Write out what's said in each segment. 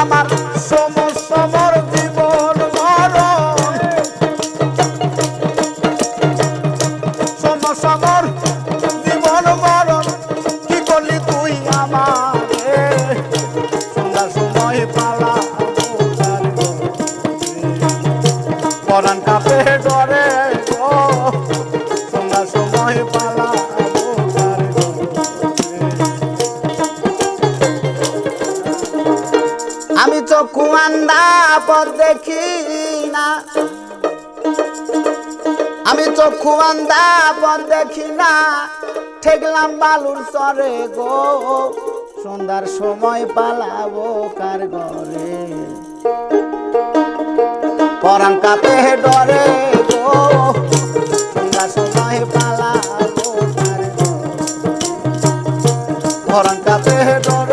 আমার সমসমর জীবন মরণ। সমসমর জীবন মরণ, কি করলি তুই আমারে? সন্ধ্যা সময় পালা পরাণ কাপে ডরে গো। সন্ধ্যা সময় পালা পথ দেখি না। আমি চক্ষু আন্দা পথ দেখি না। ঠেকলাম বালুর চরে গো। সন্ধ্যার সময় পালাবো কার ঘরে। কাপে ডরে গো। সন্ধ্যার সময় পালাবো কার ঘরে। কাপে ডরে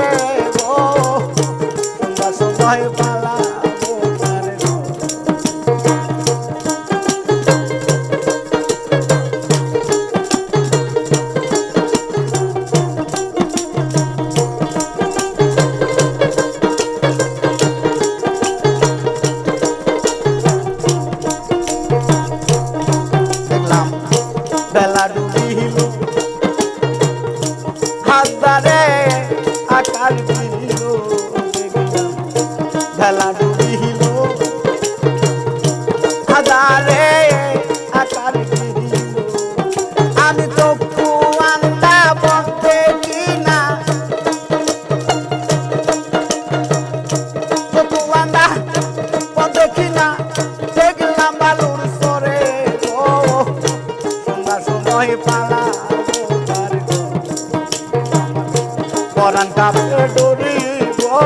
পরান কাপে ডরি গো।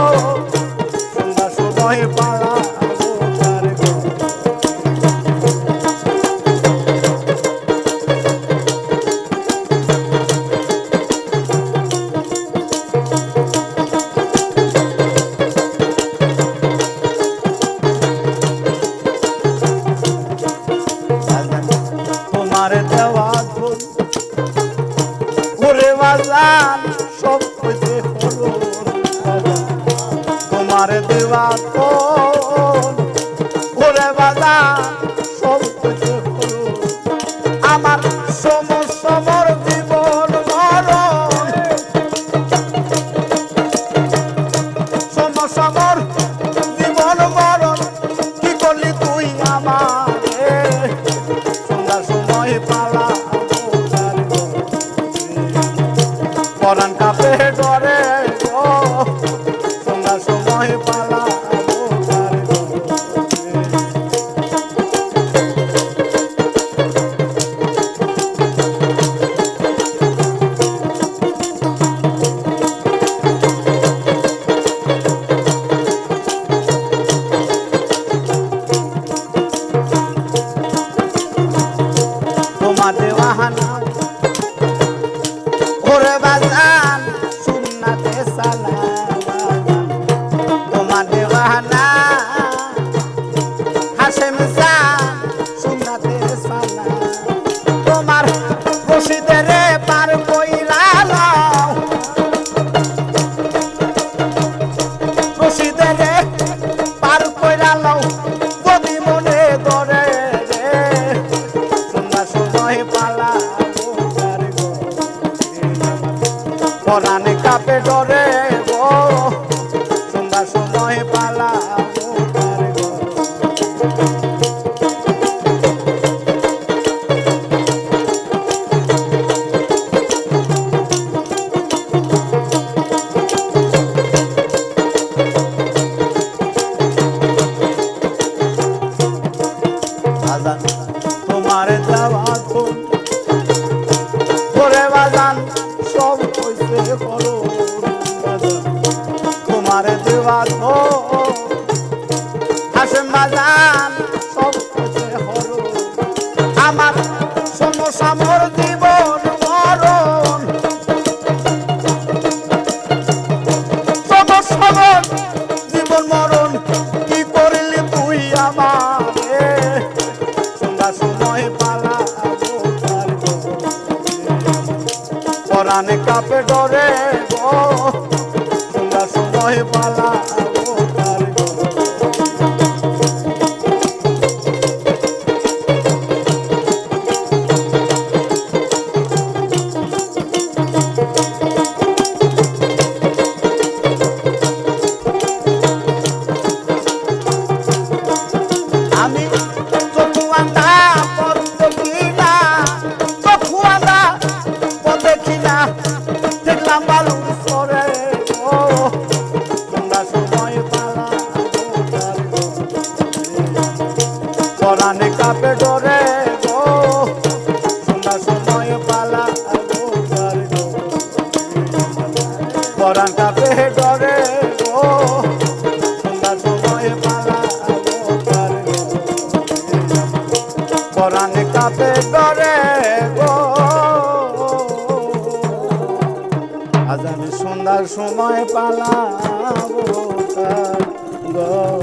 সন্ধ্যা সময় পালা তোমার পরাণে কাপে কইছে করো তোমার দেওয়া তো হাসেম বাজান সব কইছে হরো। আমার সমসামর জীবন মরণ। সমসামর জীবন মরণ, কি করলি তুই আমারে সময় পালা পরাণে কাপে ডরে। ta. সময় পালাবো গো।